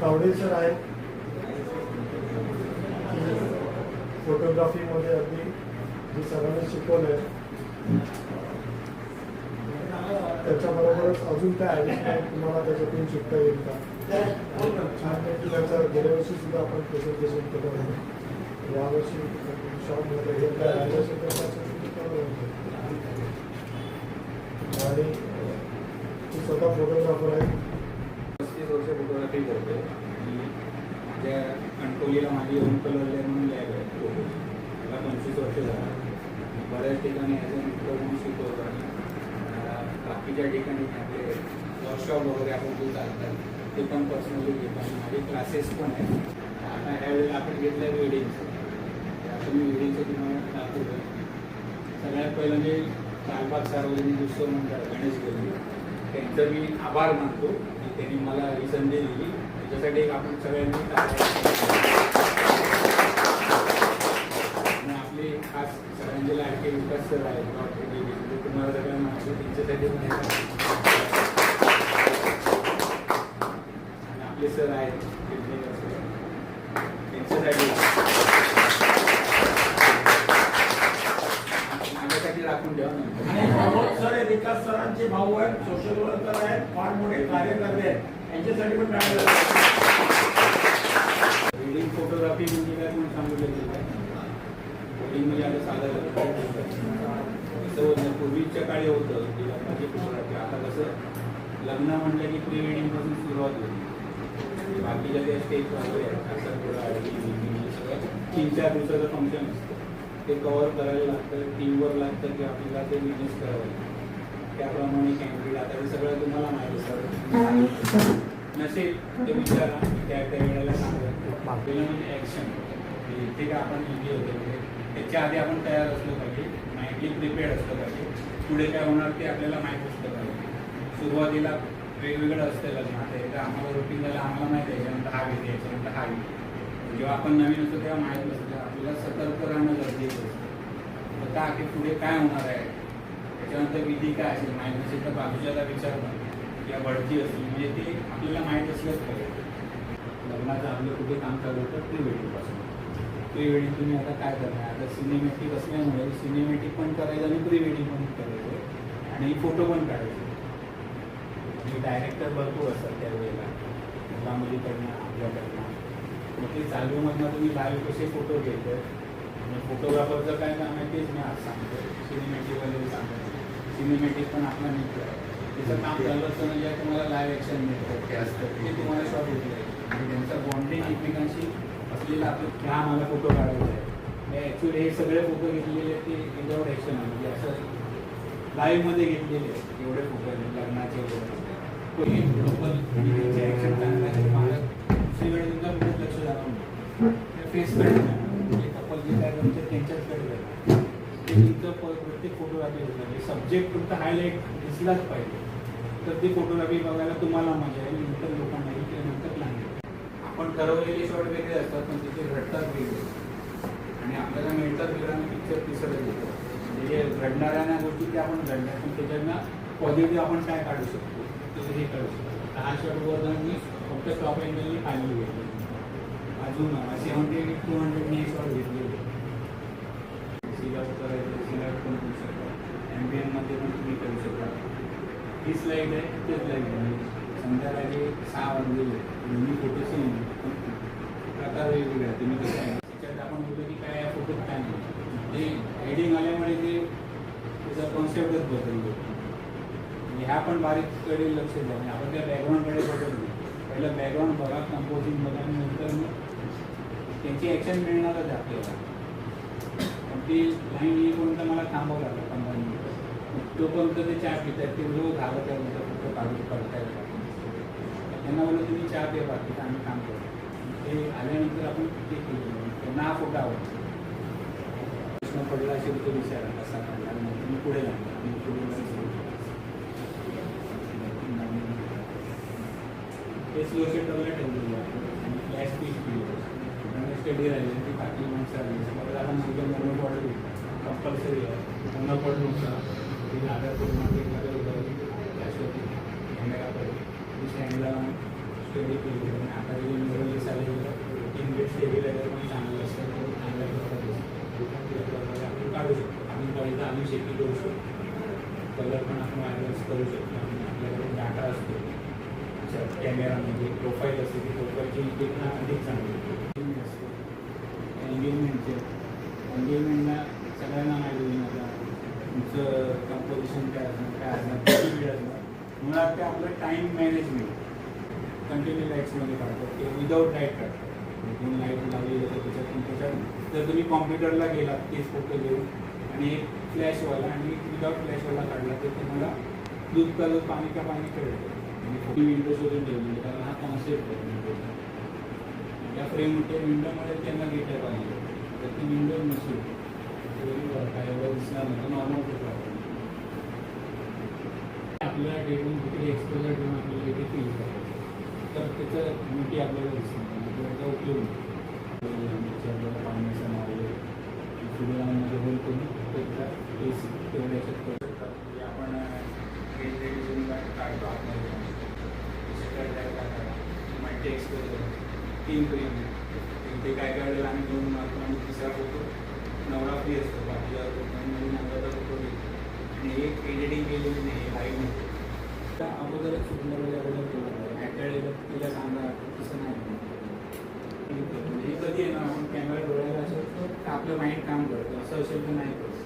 Tawde sir आहेत फोटोग्राफीमध्ये अगदी जे सरांनी शिकवलं आहे त्याच्याबरोबरच अजून काय ॲडिशनल तुम्हाला त्याच्यातून शिकता येईल का? छानपैकी त्याचा गेल्या वर्षी सुद्धा आपण प्रेझेंटेशन केलं होतं. यावर्षी शॉपमध्ये हे काय आणि तू स्वतः फोटोग्राफर आहे. पस्तीस वर्ष फोटोग्राफी करतो आणि माझ्या कणकोलीला माझी ओम कलर म्हणून लॅब आहे. फोटो मला पंचवीस वर्ष झाला. बऱ्याच ठिकाणी ॲज अ मित्र म्हणून शिकवतो आणि बाकीच्या ठिकाणी आपले वर्कशॉप वगैरे आपण जे चालतात ते पण पर्सनली घेतो. आणि माझे क्लासेस पण आहेत. आता ह्यावेळेला आपण घेतलं आहे वेडिंगचं आता मी वेडिंगचं तुम्हाला दाखवतो. सगळ्यात पहिलं म्हणजे मी लालबाग सार्वजनिक उत्सव म्हणतात गणेश गल्ली त्यांचं मी आभार मानतो. त्यांनी मला ही संधी दिली त्याच्यासाठी एक आपण सगळ्यांनी आणि आपले खास सगळ्यांचे लाडके विकास सर आहेत डॉक्टर तुम्हाला सगळ्यांना त्यांच्यासाठी पण आणि आपले सर आहेत त्यांच्यासाठी. माझ्यासाठी राखून ठेवा. हो, सर विकास सरांचे भाऊ आहेत सोशल वर्कर आहेत. फार मोठे कार्यकर्ते आहेत. यांच्यासाठी पण टाळ्या वेडिंग फोटोग्राफी म्हणजे काय तुम्ही सांगितलं वेडिंग म्हणजे आता साधं पूर्वीच्या काळी होतं की लग्नाची फोटोग्राफी आता कसं लग्न म्हटलं की प्री वेडिंगपासून सुरुवात होती बाकीच्या त्या स्टेज वगैरे आहेत. सगळं तीन चार दिवसाचं फंक्शन असतं. ते कवर करायला लागतं टीमवर लागतं की आपल्याला ते बिझनेस करावं लागतं. त्याप्रमाणे कॅन्डिडेट आता हे सगळं तुम्हाला माहिती सर नसेल ते विचारा त्या त्या वेळेला सांगतो पहिलं म्हणजे ॲक्शन इथे काय आपण लिहिली होते? म्हणजे त्याच्या आधी आपण तयार असलं पाहिजे माहिती प्रिपेअर्ड असलं पाहिजे. पुढे काय होणार ते आपल्याला माहीत असलं पाहिजे. सुरुवातीला वेगवेगळं असतं लग्न. आता एकदा आम्हाला रुटीन झालं आम्हाला माहिती आहे याच्यानंतर हा विधी याच्यानंतर हा विधी जेव्हा आपण नवीन असतो तेव्हा माहीत नसतं. आपल्याला सतर्क राहणं गरजेचं असतं. तर का की पुढे काय होणार आहे? त्याच्यानंतर विधी काय असेल? माहीत नसेल तर बाजूच्याला विचारणं किंवा बढती असली म्हणजे ते आपल्याला माहीत असलंच पाहिजे. लग्नाचं आपलं कुठे काम चालू होतं प्री वेडिंगपासून प्री वेडिंग तुम्ही आता काय करणार? आता सिनेमॅटिक असल्यामुळे सिनेमॅटिक पण करायचं आणि प्री वेडिंग पण करायचं. आणि फोटो पण काढायचे. म्हणजे आणि डायरेक्टर भरपूर असतात त्यावेळेला. मुलामुलीकडनं आपल्याकडनं मग ते चालूमधनं तुम्ही लाईव्ह कसे फोटो घ्यायचे आणि फोटोग्राफरचं काय काम आहे तेच मी आज सांगतो सिनेमॅटिकवाले सांगतो सिनेमॅटिक पण आपला आहे त्याचं काम झालं असतं म्हणजे तुम्हाला लाईव्ह ॲक्शन मिळतं ते असतं ते. तुम्हाला शॉट घेतलं आणि त्यांचं बॉन्डिंग एकमेकांशी असलेला आपलं ह्या मला फोटो काढायचा आहे. ॲक्च्युली हे सगळे फोटो घेतलेले आहेत ते विदाउट ॲक्शन म्हणजे असं लाईव्हमध्ये घेतलेले आहेत. एवढे फोटो आहेत लग्नाचे वगैरे. कोणी लोकल ॲक्शन चांगलं आहे तर मला दुसरीकडे तुमचा खूप लक्ष नाही फेसकडे म्हणजे कपल जे काय त्यांच्याचकडे ते तुमचं प्रत्येक फोटोग्राफी होतं. सब्जेक्ट तुमचा हायलाईट दिसलाच पाहिजे. तर ती फोटोग्राफी बघायला तुम्हाला मजा येईल नंतर लोकांनाही किंवा नंतर प्लॅन आपण ठरवलेले शॉट वेगळे असतात पण तिथे घडतात वेगळे. आणि आपल्याला मिळतात वेगळ्या पिक्चर तिसरं येतं. म्हणजे घडणाऱ्या ना गोष्टी त्या आपण घडल्या पण त्याच्यातनं पॉझिटिव्ह आपण काय काढू शकतो तर हे काढू शकतो. हा शॉट वर मी फक्त स्टॉप अँगलनी खाली घेतली अजून सेवन्टी टू हंड्रेडने शॉट घेतली सिला करायचं सिला पण करू शकता. एम बी एममध्ये पण तुम्ही करू शकता. ही स्लाईड आहे तेच स्लाईड आहे. संध्याकाळी सहा वाजलेले दोन्ही फोटो सेम प्रकार वेगवेगळे आहेत. तुम्ही कसं आहे त्याच्यात आपण बोलतो की काय या फोटोत काय नाही. ते हेडिंग आल्यामुळे ते त्याचा कॉन्सेप्टच बदलतो ह्या पण बारीककडे लक्ष द्या. म्हणजे आपण त्या बॅकग्राऊंडकडे बघत नाही. पहिलं बॅकग्राऊंड बघा कंपोजिंग बघा नंतर मग त्यांची ॲक्शन मिळणारच आपल्याला. ती लाईन कोणतं मला थांबावं लागलं पंधरा मिनिटं. तोपर्यंत ते चहा पितात ते रोज घालत आहे म्हणतात फक्त काढून काढताय त्यांना बोललं तुम्ही चहा पे बाकी आम्ही काम करतो ते आल्यानंतर आपण ते केलं. त्यांना हा फोटो आवडतो? प्रश्न पडला असेल तो विचारा. कसा काढला तुम्ही पुढे लागला आणि पुढे ते स्लो ठरवलं ठेवलेलं आहे. आणि फ्लॅश पीच केली स्टडी राहिली ती बाकी माणसं आली मग आपण नंतर मोनोपॉड कंपल्सरी आहे. मोनोपॉड नुसतं ते आधार करून मागे कॅमेरा स्टँडला स्टडी केली. आणि आता जे मिळवली चालेल तीन गेट लागेल पण चांगलं असतं तो चांगल्या प्रकारे आपण काढू शकतो. आम्ही काढायचं आम्ही शेती करू शकतो. कलर पण आपण वायरलेस करू शकतो. आणि आपल्याकडे डाटा असतो. कॅमेरामध्ये प्रोफाईल असते. ती प्रोफाईलची इफेक्ट अधिक चांगली असते एंगेजमेंटचे एंगेजमेंटला सगळ्यांना माहिती होईल आता तुमचं कंपोजिशन काय असणार काय असणार किती वेळ असणार. मुळात ते आपलं टाईम मॅनेजमेंट कंटिन्यू लाईट्समध्ये काढतो. ते विदाऊट लाइट काढतो. दोन लाइट लावली जाते त्याच्यातून त्याच्यात. जर तुम्ही कॉम्प्युटरला गेलात तेच फोटो घेऊन आणि एक फ्लॅशवाला आणि विदाउट विदाऊट फ्लॅशवाला काढला तर तुम्हाला दूध का दूध पाणी का पाणी कळेल आणि फोटो विंडो शोधून ठेवली कारण म्हणजे हा कॉन्सेप्ट आहे. या त्या फ्रेम त्या विंडोमध्ये त्यांना घेता पाहिजे. तर ती विंडो नसेल काय एवढं दिसणार नाही. नॉर्मल आपल्याला डेटून किती एक्सपोजर ठेवून आपल्याला इथे फील करायचं तर त्याचं ब्युटी आपल्याला दिसणार नाही. त्याचा उपयोग नाही. आपल्याला पाण्याचा मावळे फुलांमध्ये होल करून त्याचा एस करू शकतात आपण काढतो आपल्याला. मल्टी एक्सपोजर तीन प्रेम म्हणजे. ते काय काय वेळेला आम्ही दोन मारतो आणि तिसरा फोटो नवरा फ्री असतो बाकीचा नवीन नवऱ्याचा फोटो घेतो आणि एक एडिटिंग केलेली नाही लाईव्ह नाही त्या अगोदरच सुंदर अगोदर केलं. तिला सांगा तसं नाही. म्हणजे हे कधी आहे ना आपण कॅमेरा डोळ्याला असेल तर आपलं माइंड काम करतं. असं असेल तर नाही करत.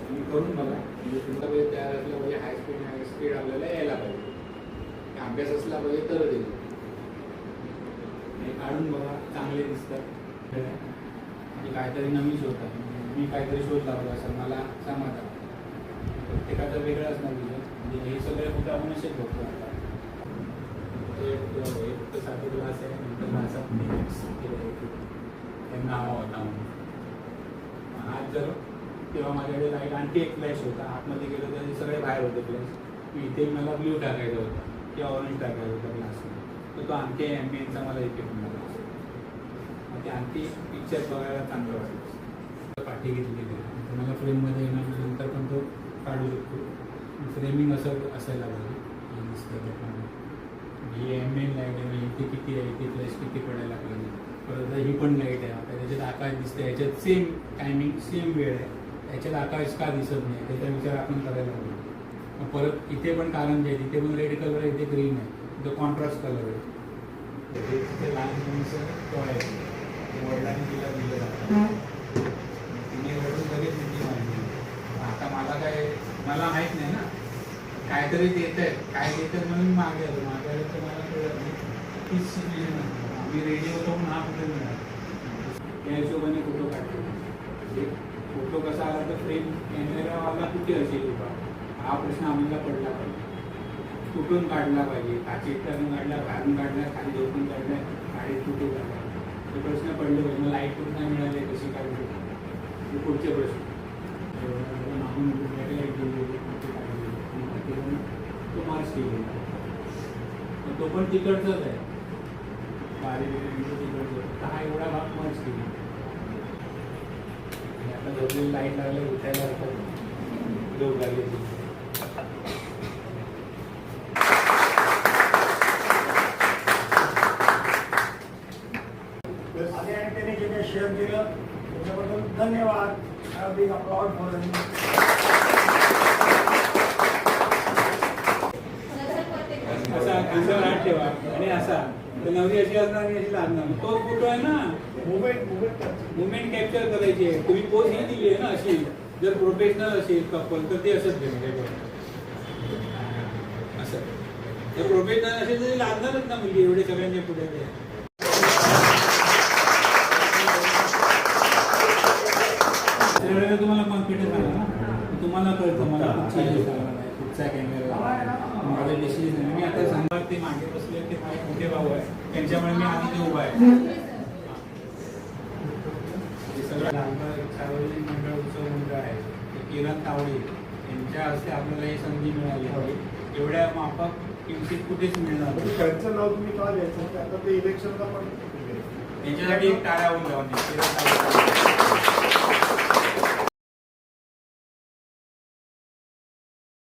तुम्ही करून बघा. म्हणजे तुमचा वेळ तयार असला पाहिजे. हाय स्पीड हाय स्पीड आपल्याला यायला पाहिजे. अभ्यास असला पाहिजे तर देईल हे काढून बघा चांगले दिसतात. म्हणजे काहीतरी नवीन शोध आहे मी काहीतरी शोध लावला असं मला समाधान प्रत्येकाचं वेगळं असणार विजय म्हणजे हे सगळे होतं आपण असेच बघतो आता. म्हणजे ते एक तर साधे ग्लास आहे नंतर ग्लासात मिक्स केलं होता म्हणून आज जर तेव्हा माझ्याकडे लाइट आणखी एक फ्लॅश होता. आतमध्ये गेलो तर सगळे बाहेर होते फ्लॅश इथे मला ब्ल्यू टाकायचा होता. किंवा ऑरेंज टाकायचा होता ग्लासमध्ये तर तो आणखी ॲम्बियनचा मला इफेक्ट मिळाला मग ते आणखी पिक्चर बघायला चांगलं वाटलं पाठी घेतलेली आहे मला फ्रेममध्ये येणार नंतर पण तो काढू शकतो. फ्रेमिंग असं असायला पाहिजे दिसतं ही एम एन लाइट आहे म्हणजे इथे किती आहे इथे फ्लॅश किती पडायला पाहिजे परत ही पण लाइट आहे. आता त्याच्यात आकाश दिसते याच्यात सेम टायमिंग सेम वेळ आहे. याच्यात आकाश का दिसत नाही? त्याचा विचार आपण करायला पाहिजे मग परत इथे पण कारण जे आहे तिथे पण रेड कलर आहे इथे ग्रीन आहे. कलर आहे तर हे तिथे लहान मुलीचं टॉय आहे. ते वडिलांनी तिला दिलं जातं. तिने रडून लगेच तिची माहिती आता मला काय मला माहीत नाही ना. काहीतरी देत आहेत काय देत आहेत म्हणून मागे आलो. मागे आलो तर मला कळत नाही. तीच सिच्युएशन आम्ही रेडी होतो पण हा कुठे मिळाला? त्या हिशोबाने फोटो काढतो फोटो कसा आला तर फ्रेम कॅमेरावाला कुठे असेल उभा हा प्रश्न आम्हाला पडला पाहिजे. कुठून काढला पाहिजे? काचेतून काढला बाहेरून काढला खाली झोपून काढला गाडीत तुटून काढला ते प्रश्न पडले पाहिजे मला लाइट कुठं नाही मिळाली कशी काय शकतो पुढचे प्रश्न. लाइट तो मार्च केलेला पण तो पण तिकडचाच आहे. बारीक तिकडचं. हा एवढा भाग मार्च केला आता झोपलेली लाइट लागले उठायला लागतात. झोप लागले आधी आणि त्याने जे काही शेअर केलं त्याच्याबद्दल धन्यवाद बिग अपलॉड फॉर असा खांद्यावर हात ठेवा आणि असा? तर नवरी अशी असणार आणि अशी लागणार. तोच फोटो आहे ना मुवमेंट मुवमेंट कॅप्चर करायची आहे. तुम्ही पोज ही दिली आहे ना अशी. जर प्रोफेशनल असेल कपल तर ते असंच घेणार असं. जर प्रोफेशनल असेल तर लागणारच ना मुलगी एवढे सगळ्यांच्या पुढे ते. तुम्हाला कॉन्फिडन्स आला ना? तुम्हाला कळतं. मला कुठचा कॅमेरा माझं डिसिजन मी आता ते मागे बसले ते माझे मोठे भाऊ आहे त्यांच्यामुळे मी आधी ते उभा आहे हे सगळं सार्वजनिक मंडळ उत्सव मंडळ आहे ते किरण तावडे यांच्या हस्ते आपल्याला ही संधी मिळाली आहे एवढ्या माफक किमतीत कुठेच मिळणार नाही. त्यांचं नाव तुम्ही का द्यायचं ते आता ते इलेक्शनला पण यांच्यासाठी एक टाळ्या होऊन जाऊन. किरण तावडे.